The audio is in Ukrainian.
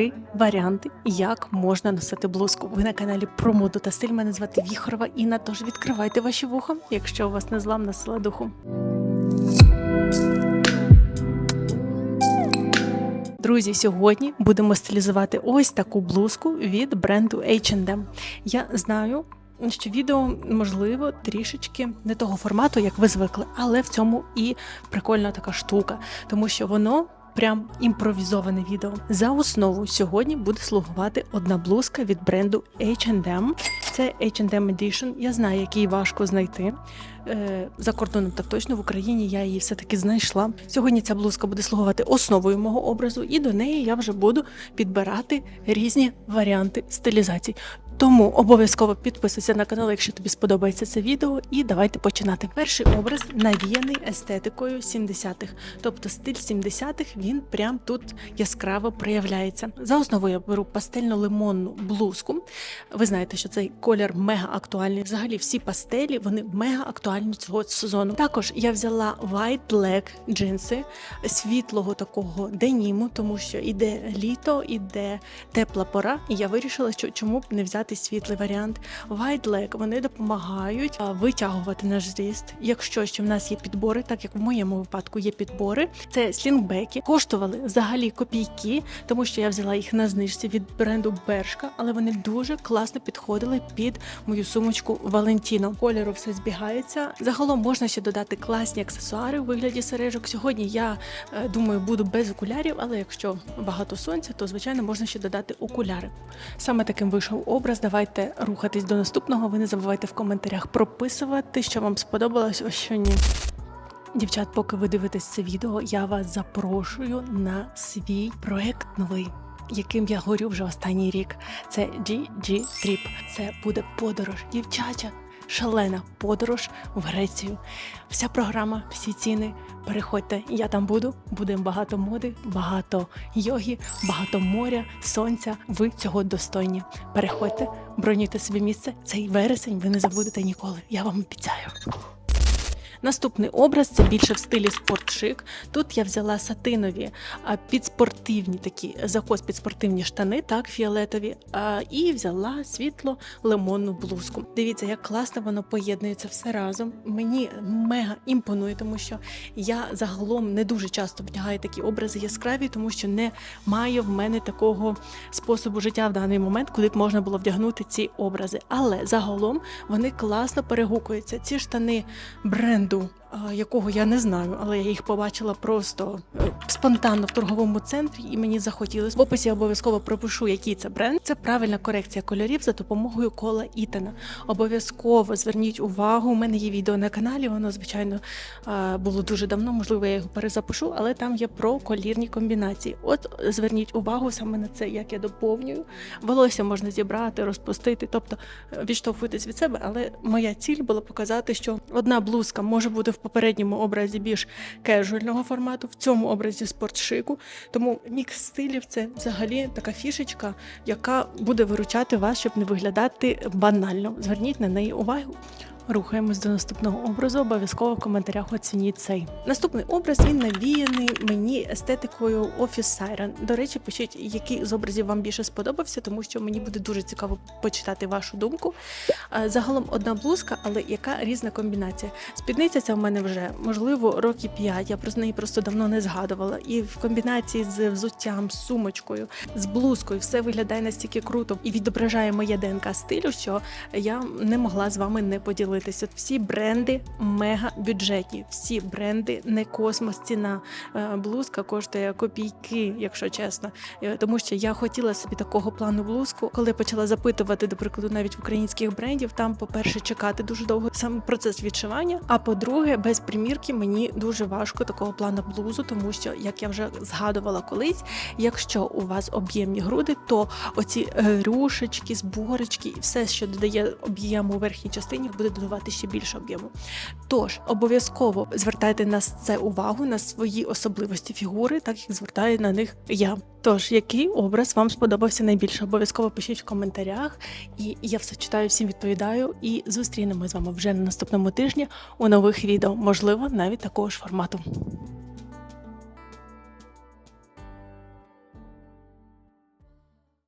три варіанти, як можна носити блузку. Ви на каналі про моду та стиль. Мене звати Віхорова Інна. Тож відкривайте ваші вуха, якщо у вас незламна сила духу. Друзі, сьогодні будемо стилізувати ось таку блузку від бренду H&M. Я знаю, що відео можливо трішечки не того формату, як ви звикли, але в цьому і прикольна така штука, тому що воно. Прям імпровізоване відео. За основу сьогодні буде слугувати одна блузка від бренду H&M. Це H&M Edition. Я знаю, який важко знайти. Е, За кордоном так точно в Україні я її все-таки знайшла. Сьогодні ця блузка буде слугувати основою мого образу, і до неї я вже буду підбирати різні варіанти стилізацій. Тому обов'язково підписуйся на канал, якщо тобі сподобається це відео, і давайте починати. Перший образ навіяний естетикою 70-х, тобто стиль 70-х, він прям тут яскраво проявляється. За основу я беру пастельно-лимонну блузку. Ви знаєте, що цей колір мега актуальний. Взагалі, всі пастелі вони мега актуальні цього сезону. Також я взяла white leg джинси світлого такого деніму, тому що іде літо, іде тепла пора, і я вирішила, що чому б не взяти світлий варіант. White leg, вони допомагають витягувати наш зріст. Якщо ще в нас є підбори, так як в моєму випадку є підбори, це слінгбеки, коштували взагалі копійки, тому що я взяла їх на знижці від бренду Бершка, але вони дуже класно підходили під мою сумочку Валентіно. Кольору все збігається. Загалом можна ще додати класні аксесуари у вигляді сережок. Сьогодні я е, думаю, буду без окулярів, але якщо багато сонця, то звичайно можна ще додати окуляри. Саме таким вийшов образ. Давайте рухатись до наступного. Ви не забувайте в коментарях прописувати, що вам сподобалось, а що ні. Дівчат, поки ви дивитесь це відео, я вас запрошую на свій проект новий. Яким я горю вже останній рік, це GG Trip. Це буде подорож, дівчача, шалена подорож в Грецію. Вся програма, всі ціни. Переходьте, я там буду. Буде багато моди, багато йоги, багато моря, сонця. Ви цього достойні. Переходьте, бронюйте собі місце. Цей вересень ви не забудете ніколи. Я вам обіцяю. Наступний образ це більше в стилі спортшик. Тут я взяла сатинові підспортивні такі закос підспортивні штани, так, фіолетові, і взяла світло лимонну блузку. Дивіться, як класно воно поєднується все разом. Мені мега імпонує, тому що я загалом не дуже часто вдягаю такі образи яскраві, тому що не маю в мене такого способу життя в даний момент, куди б можна було вдягнути ці образи. Але загалом вони класно перегукуються. Ці штани бренду а, якого я не знаю, але я їх побачила просто е, спонтанно в торговому центрі, і мені захотілося. В описі обов'язково пропишу, який це бренд. Це правильна корекція кольорів за допомогою кола Ітана. Обов'язково зверніть увагу. У мене є відео на каналі. Воно звичайно було дуже давно. Можливо, я його перезапишу, але там є про колірні комбінації. От зверніть увагу саме на це, як я доповнюю. Волосся можна зібрати, розпустити, тобто е, відштовхуйтесь від себе. Але моя ціль була показати, що одна блузка може бути в попередньому образі більш кежуального формату, в цьому образі спортшику. Тому мікс стилів це взагалі така фішечка, яка буде виручати вас, щоб не виглядати банально. Зверніть на неї увагу. Рухаємось до наступного образу. Обов'язково в коментарях оцініть цей. Наступний образ він навіяний мені естетикою Office Siren. До речі, пишіть, який з образів вам більше сподобався, тому що мені буде дуже цікаво почитати вашу думку. Загалом одна блузка, але яка різна комбінація. Спідниця ця в мене вже можливо роки 5, Я про неї просто давно не згадувала. І в комбінації з взуттям, з сумочкою, з блузкою, все виглядає настільки круто і відображає моє ДНК стилю, що я не могла з вами не поділитися. От всі бренди мега бюджетні, всі бренди не космос. Ціна Е, блузка коштує копійки, якщо чесно. Е, Тому що я хотіла собі такого плану блузку. Коли почала запитувати, до прикладу, навіть в українських брендів, там, по-перше, чекати дуже довго сам процес відшивання. А по-друге, без примірки мені дуже важко такого плану блузу, тому що, як я вже згадувала колись, якщо у вас об'ємні груди, то оці е, рюшечки, зборочки і все, що додає об'єму у верхній частині, буде додавати ще більше об'єму. Тож обов'язково звертайте на це увагу на свої особливості фігури, так як звертаю на них я. Тож, який образ вам сподобався найбільше? Обов'язково пишіть в коментарях, і я все читаю, всім відповідаю. І зустрінемось з вами вже на наступному тижні у нових відео, можливо, навіть такого ж формату.